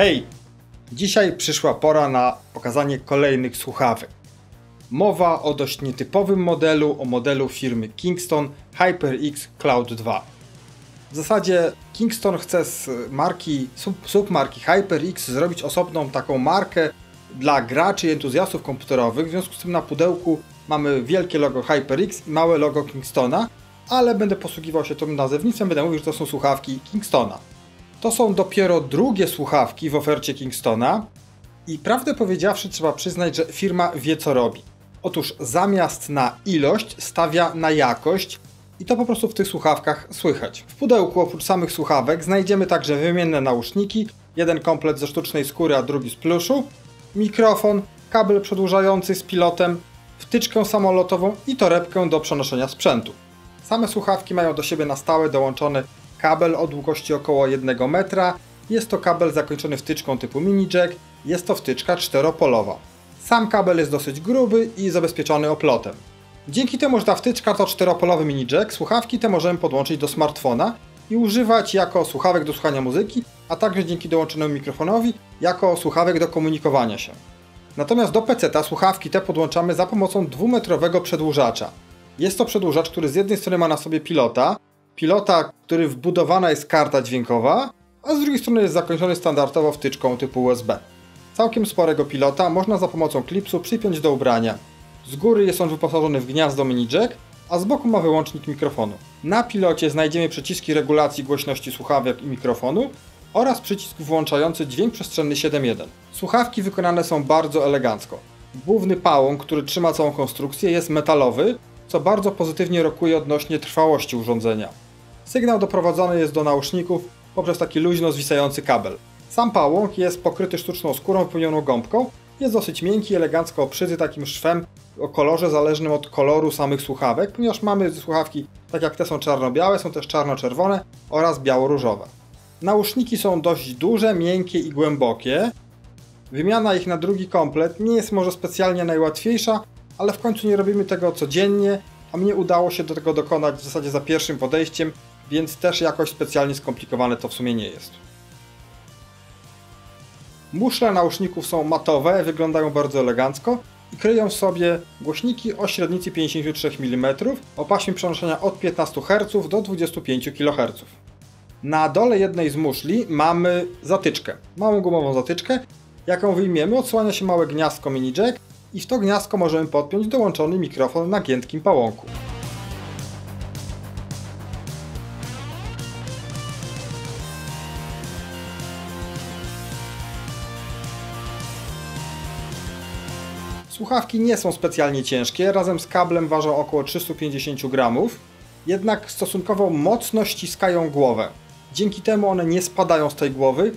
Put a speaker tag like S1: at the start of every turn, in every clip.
S1: Hej! Dzisiaj przyszła pora na pokazanie kolejnych słuchawek. Mowa o dość nietypowym modelu, o modelu firmy Kingston HyperX Cloud 2. W zasadzie Kingston chce z marki, sub, submarki HyperX zrobić osobną taką markę dla graczy i entuzjastów komputerowych. W związku z tym na pudełku mamy wielkie logo HyperX i małe logo Kingstona, ale będę posługiwał się tym nazewnictwem, będę mówił, że to są słuchawki Kingstona. To są dopiero drugie słuchawki w ofercie Kingstona i prawdę powiedziawszy trzeba przyznać, że firma wie co robi. Otóż zamiast na ilość stawia na jakość i to po prostu w tych słuchawkach słychać. W pudełku oprócz samych słuchawek znajdziemy także wymienne nauszniki, jeden komplet ze sztucznej skóry, a drugi z pluszu, mikrofon, kabel przedłużający z pilotem, wtyczkę samolotową i torebkę do przenoszenia sprzętu. Same słuchawki mają do siebie na stałe dołączony kabel o długości około 1 metra. Jest to kabel zakończony wtyczką typu mini jack. Jest to wtyczka czteropolowa. Sam kabel jest dosyć gruby i zabezpieczony oplotem. Dzięki temu, że ta wtyczka to czteropolowy mini jack, słuchawki te możemy podłączyć do smartfona i używać jako słuchawek do słuchania muzyki, a także dzięki dołączonemu mikrofonowi jako słuchawek do komunikowania się. Natomiast do PC-ta słuchawki te podłączamy za pomocą dwumetrowego przedłużacza. Jest to przedłużacz, który z jednej strony ma na sobie pilota, pilota, który wbudowana jest karta dźwiękowa, a z drugiej strony jest zakończony standardowo wtyczką typu USB. Całkiem sporego pilota można za pomocą klipsu przypiąć do ubrania. Z góry jest on wyposażony w gniazdo mini jack, a z boku ma wyłącznik mikrofonu. Na pilocie znajdziemy przyciski regulacji głośności słuchawek i mikrofonu oraz przycisk włączający dźwięk przestrzenny 7.1. Słuchawki wykonane są bardzo elegancko. Główny pałąk, który trzyma całą konstrukcję jest metalowy, co bardzo pozytywnie rokuje odnośnie trwałości urządzenia. Sygnał doprowadzony jest do nauszników poprzez taki luźno zwisający kabel. Sam pałąk jest pokryty sztuczną skórą wypełnioną gąbką, jest dosyć miękki, elegancko obszyty takim szwem o kolorze zależnym od koloru samych słuchawek, ponieważ mamy słuchawki, tak jak te są czarno-białe, są też czarno-czerwone oraz biało-różowe. Nauszniki są dość duże, miękkie i głębokie. Wymiana ich na drugi komplet nie jest może specjalnie najłatwiejsza, ale w końcu nie robimy tego codziennie, a mnie udało się do tego dokonać w zasadzie za pierwszym podejściem, więc też jakoś specjalnie skomplikowane to w sumie nie jest. Muszle nauszników są matowe, wyglądają bardzo elegancko i kryją sobie głośniki o średnicy 53 mm o paśmie przenoszenia od 15 Hz do 25 kHz. Na dole jednej z muszli mamy zatyczkę, małą gumową zatyczkę. Jaką wyjmiemy, odsłania się małe gniazdko mini jack i w to gniazdko możemy podpiąć dołączony mikrofon na giętkim pałąku. Słuchawki nie są specjalnie ciężkie, razem z kablem ważą około 350 gramów, jednak stosunkowo mocno ściskają głowę. Dzięki temu one nie spadają z tej głowy,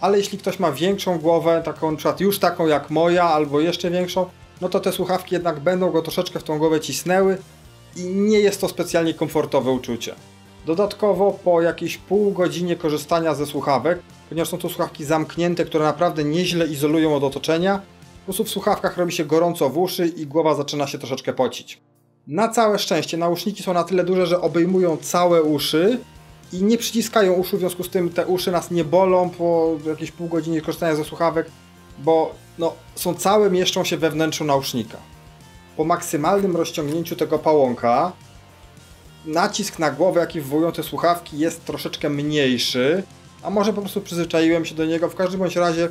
S1: ale jeśli ktoś ma większą głowę, taką na już taką jak moja, albo jeszcze większą, no to te słuchawki jednak będą go troszeczkę w tą głowę cisnęły i nie jest to specjalnie komfortowe uczucie. Dodatkowo po jakiejś pół godzinie korzystania ze słuchawek, ponieważ są to słuchawki zamknięte, które naprawdę nieźle izolują od otoczenia, prostu w słuchawkach robi się gorąco w uszy i głowa zaczyna się troszeczkę pocić. Na całe szczęście nauszniki są na tyle duże, że obejmują całe uszy i nie przyciskają uszu, w związku z tym te uszy nas nie bolą po jakiejś pół godziny korzystania ze słuchawek, bo no, są całe, mieszczą się we wnętrzu nausznika. Po maksymalnym rozciągnięciu tego pałąka nacisk na głowę, jaki wywołują te słuchawki jest troszeczkę mniejszy, a może po prostu przyzwyczaiłem się do niego. W każdym bądź razie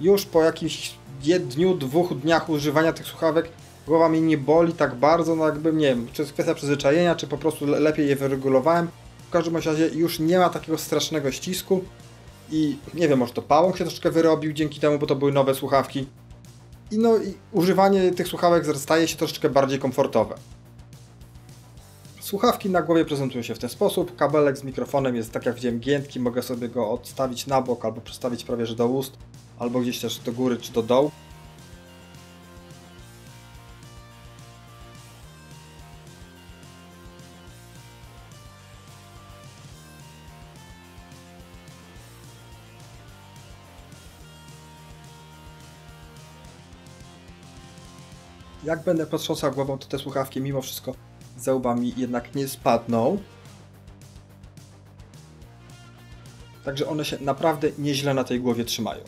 S1: już po jakimś dniu, dwóch dniach używania tych słuchawek głowa mnie nie boli tak bardzo, no jakby, nie wiem, czy jest kwestia przyzwyczajenia, czy po prostu lepiej je wyregulowałem. W każdym razie już nie ma takiego strasznego ścisku i nie wiem, może to pałąk się troszeczkę wyrobił dzięki temu, bo to były nowe słuchawki. I no i używanie tych słuchawek staje się troszeczkę bardziej komfortowe. Słuchawki na głowie prezentują się w ten sposób. Kabelek z mikrofonem jest tak jak widziałem giętki, mogę sobie go odstawić na bok albo przestawić prawie że do ust, albo gdzieś też do góry czy do dołu. jak będę potrząsał głową, to te słuchawki mimo wszystko ze łbami jednak nie spadną. Także one się naprawdę nieźle na tej głowie trzymają.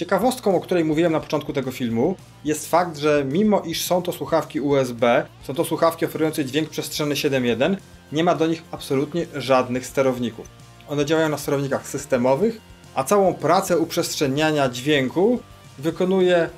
S1: Ciekawostką, o której mówiłem na początku tego filmu, jest fakt, że mimo iż są to słuchawki USB, są to słuchawki oferujące dźwięk przestrzenny 7.1, nie ma do nich absolutnie żadnych sterowników. One działają na sterownikach systemowych, a całą pracę uprzestrzeniania dźwięku wykonuje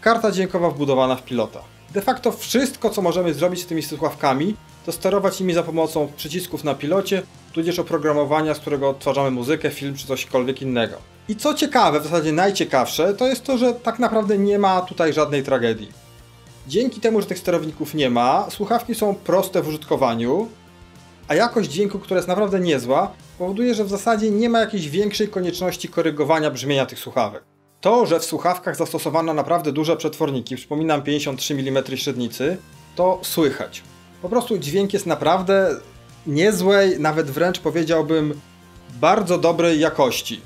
S1: karta dźwiękowa wbudowana w pilota. De facto wszystko, co możemy zrobić z tymi słuchawkami, to sterować nimi za pomocą przycisków na pilocie, tudzież oprogramowania, z którego odtwarzamy muzykę, film czy cośkolwiek innego. I co ciekawe, w zasadzie najciekawsze, to jest to, że tak naprawdę nie ma tutaj żadnej tragedii. Dzięki temu, że tych sterowników nie ma, słuchawki są proste w użytkowaniu, a jakość dźwięku, która jest naprawdę niezła, powoduje, że w zasadzie nie ma jakiejś większej konieczności korygowania brzmienia tych słuchawek. To, że w słuchawkach zastosowano naprawdę duże przetworniki, przypominam 53 mm średnicy, to słychać. Po prostu dźwięk jest naprawdę niezłej, nawet wręcz powiedziałbym bardzo dobrej jakości.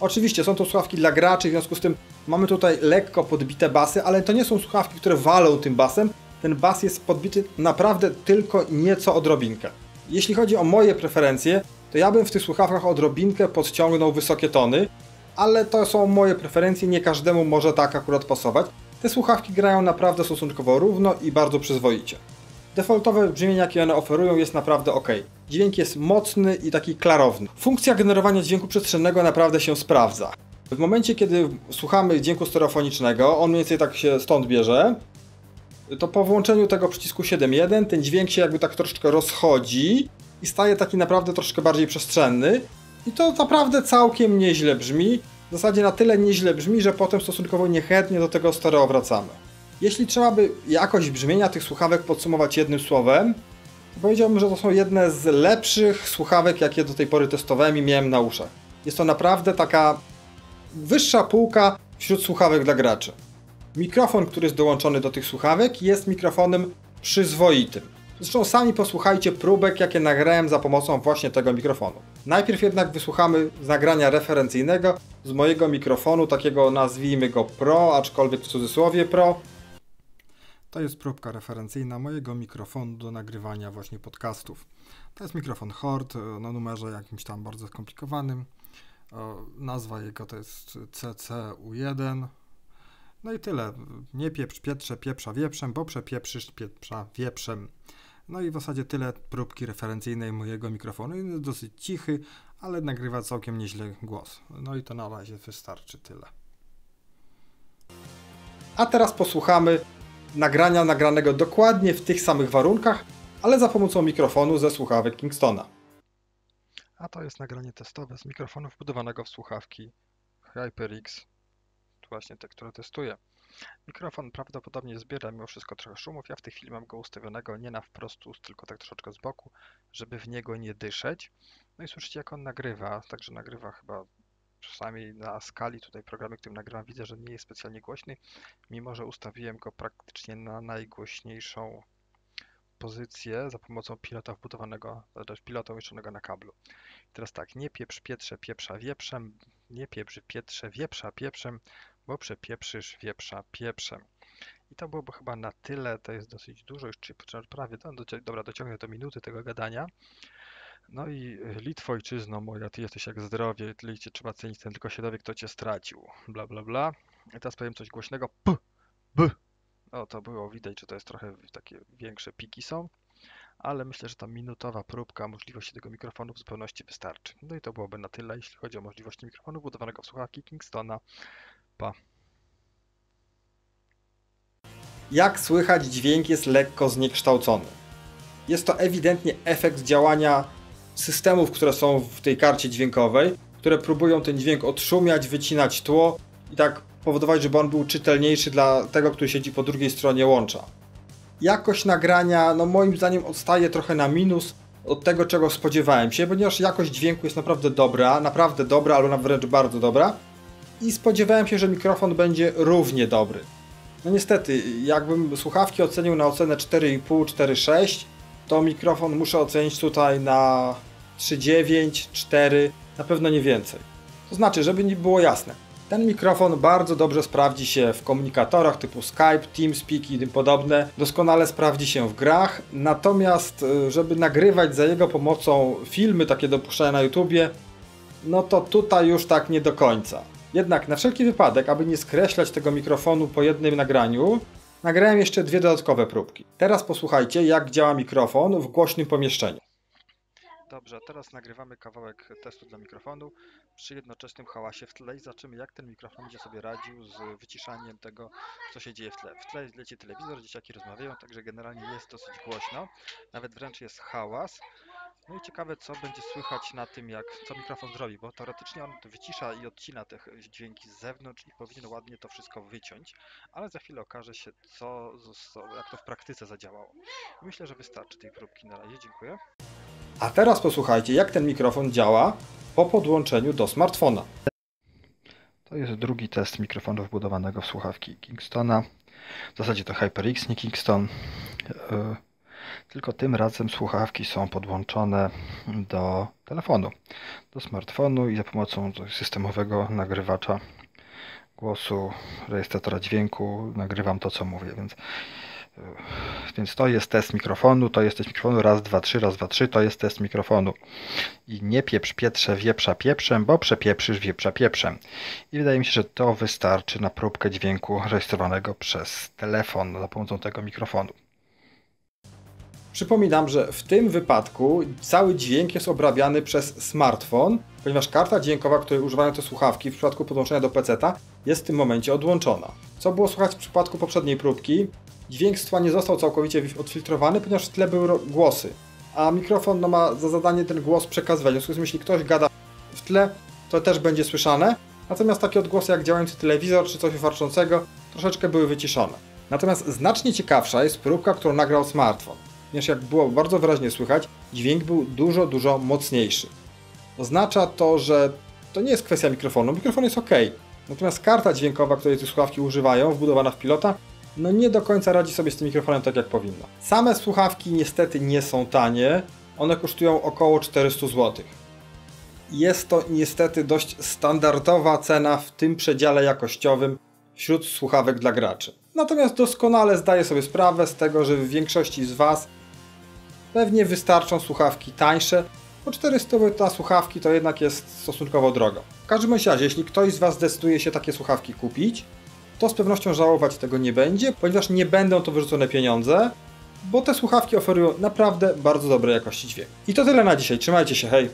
S1: Oczywiście są to słuchawki dla graczy, w związku z tym mamy tutaj lekko podbite basy, ale to nie są słuchawki, które walą tym basem. Ten bas jest podbity naprawdę tylko nieco odrobinkę. Jeśli chodzi o moje preferencje, to ja bym w tych słuchawkach odrobinkę podciągnął wysokie tony, ale to są moje preferencje, nie każdemu może tak akurat pasować. Te słuchawki grają naprawdę stosunkowo równo i bardzo przyzwoicie. Defaultowe brzmienie, jakie one oferują, jest naprawdę ok. Dźwięk jest mocny i taki klarowny. Funkcja generowania dźwięku przestrzennego naprawdę się sprawdza. W momencie, kiedy słuchamy dźwięku stereofonicznego, on mniej więcej tak się stąd bierze, to po włączeniu tego przycisku 7.1 ten dźwięk się jakby tak troszeczkę rozchodzi i staje taki naprawdę troszkę bardziej przestrzenny. I to naprawdę całkiem nieźle brzmi. W zasadzie na tyle nieźle brzmi, że potem stosunkowo niechętnie do tego stereo wracamy. Jeśli trzeba by jakość brzmienia tych słuchawek podsumować jednym słowem, to powiedziałbym, że to są jedne z lepszych słuchawek, jakie do tej pory testowałem i miałem na uszach. Jest to naprawdę taka wyższa półka wśród słuchawek dla graczy. Mikrofon, który jest dołączony do tych słuchawek, jest mikrofonem przyzwoitym. Zresztą sami posłuchajcie próbek, jakie nagrałem za pomocą właśnie tego mikrofonu. Najpierw jednak wysłuchamy nagrania referencyjnego z mojego mikrofonu, takiego nazwijmy go Pro, aczkolwiek w cudzysłowie Pro. To jest próbka referencyjna mojego mikrofonu do nagrywania właśnie podcastów. To jest mikrofon Hort na numerze jakimś tam bardzo skomplikowanym. Nazwa jego to jest CCU1. No i tyle. Nie pieprz pietrze, pieprza wieprzem, bo przepieprzysz pieprza wieprzem. No i w zasadzie tyle próbki referencyjnej mojego mikrofonu. Jest dosyć cichy, ale nagrywa całkiem nieźle głos. No i to na razie wystarczy tyle. A teraz posłuchamy nagrania nagranego dokładnie w tych samych warunkach, ale za pomocą mikrofonu ze słuchawek Kingstona. A to jest nagranie testowe z mikrofonu wbudowanego w słuchawki HyperX, właśnie te, które testuję. Mikrofon prawdopodobnie zbiera mimo wszystko trochę szumów. Ja w tej chwili mam go ustawionego nie na wprost ust, tylko tak troszeczkę z boku, żeby w niego nie dyszeć. No i słyszycie jak on nagrywa, także nagrywa chyba czasami na skali tutaj programu, którym nagrywam, widzę, że nie jest specjalnie głośny, mimo że ustawiłem go praktycznie na najgłośniejszą pozycję za pomocą pilota wbudowanego, też pilota umieszczonego na kablu. I teraz tak, nie pieprz pietrze pieprza wieprzem, nie pieprz pietrze wieprza pieprzem, bo przepieprzysz wieprza pieprzem. I to byłoby chyba na tyle, to jest dosyć dużo, już prawie, no, dobra, dociągnę do minuty tego gadania. No i e, Litwo, ojczyzno moja, ty jesteś jak zdrowie, tyle cię trzeba cenić, ten tylko się dowie, kto cię stracił. Bla, bla, bla. I teraz powiem coś głośnego. P, b. No to było widać, że to jest trochę takie większe piki są. Ale myślę, że ta minutowa próbka możliwości tego mikrofonu w zupełności wystarczy. No i to byłoby na tyle, jeśli chodzi o możliwości mikrofonu budowanego w słuchawki Kingstona. Pa. Jak słychać, dźwięk jest lekko zniekształcony. Jest to ewidentnie efekt działania systemów, które są w tej karcie dźwiękowej, które próbują ten dźwięk odszumiać, wycinać tło i tak powodować, żeby on był czytelniejszy dla tego, który siedzi po drugiej stronie łącza. Jakość nagrania, no moim zdaniem odstaje trochę na minus od tego, czego spodziewałem się, ponieważ jakość dźwięku jest naprawdę dobra, naprawdę dobra, albo wręcz bardzo dobra i spodziewałem się, że mikrofon będzie równie dobry. No niestety, jakbym słuchawki ocenił na ocenę 4,5, 4,6, to mikrofon muszę ocenić tutaj na 3,9, 4, na pewno nie więcej. To znaczy, żeby nie było jasne, ten mikrofon bardzo dobrze sprawdzi się w komunikatorach typu Skype, TeamSpeak i tym podobne. Doskonale sprawdzi się w grach. Natomiast, y, żeby nagrywać za jego pomocą filmy takie dopuszczane na YouTubie, no to tutaj już tak nie do końca. Jednak na wszelki wypadek, aby nie skreślać tego mikrofonu po jednym nagraniu, nagrałem jeszcze dwie dodatkowe próbki. Teraz posłuchajcie, jak działa mikrofon w głośnym pomieszczeniu.
S2: Dobrze, teraz nagrywamy kawałek testu dla mikrofonu przy jednoczesnym hałasie w tle i zobaczymy jak ten mikrofon będzie sobie radził z wyciszaniem tego, co się dzieje w tle. W tle leci telewizor, dzieciaki rozmawiają, także generalnie jest dosyć głośno, nawet wręcz jest hałas. No i ciekawe co będzie słychać na tym, jak co mikrofon zrobi, bo teoretycznie on wycisza i odcina te dźwięki z zewnątrz i powinien ładnie to wszystko wyciąć, ale za chwilę okaże się co, co jak to w praktyce zadziałało. Myślę, że wystarczy tej próbki na razie, dziękuję.
S1: A teraz posłuchajcie, jak ten mikrofon działa po podłączeniu do smartfona.
S2: To jest drugi test mikrofonu wbudowanego w słuchawki Kingstona. W zasadzie to HyperX, nie Kingston. Yy, tylko tym razem słuchawki są podłączone do telefonu, do smartfonu i za pomocą systemowego nagrywacza głosu, rejestratora dźwięku nagrywam to, co mówię, więc więc to jest test mikrofonu, to jest test mikrofonu, raz, dwa, trzy, raz, dwa, trzy, to jest test mikrofonu. I nie pieprz pietrze wieprza pieprzem, bo przepieprzysz wieprza pieprzem. I wydaje mi się, że to wystarczy na próbkę dźwięku rejestrowanego przez telefon za pomocą tego mikrofonu.
S1: Przypominam, że w tym wypadku cały dźwięk jest obrabiany przez smartfon, ponieważ karta dźwiękowa, której używają te słuchawki w przypadku podłączenia do PC-ta jest w tym momencie odłączona. Co było słychać w przypadku poprzedniej próbki? Dźwięk z nie został całkowicie odfiltrowany, ponieważ w tle były głosy, a mikrofon no, ma za zadanie ten głos przekazywać. W związku z tym, jeśli ktoś gada w tle, to też będzie słyszane. Natomiast takie odgłosy jak działający telewizor czy coś warczącego troszeczkę były wyciszone. Natomiast znacznie ciekawsza jest próbka, którą nagrał smartfon. Ponieważ jak było bardzo wyraźnie słychać, dźwięk był dużo, dużo mocniejszy. Oznacza to, że to nie jest kwestia mikrofonu. Mikrofon jest ok. Natomiast karta dźwiękowa, której te słuchawki używają, wbudowana w pilota, no nie do końca radzi sobie z tym mikrofonem tak jak powinno. Same słuchawki niestety nie są tanie, one kosztują około 400 zł. Jest to niestety dość standardowa cena w tym przedziale jakościowym wśród słuchawek dla graczy. Natomiast doskonale zdaję sobie sprawę z tego, że w większości z Was pewnie wystarczą słuchawki tańsze, bo 400 zł na słuchawki to jednak jest stosunkowo drogo. W każdym razie, jeśli ktoś z Was zdecyduje się takie słuchawki kupić, to z pewnością żałować tego nie będzie, ponieważ nie będą to wyrzucone pieniądze, bo te słuchawki oferują naprawdę bardzo dobrej jakości dźwięk. I to tyle na dzisiaj, trzymajcie się, hej!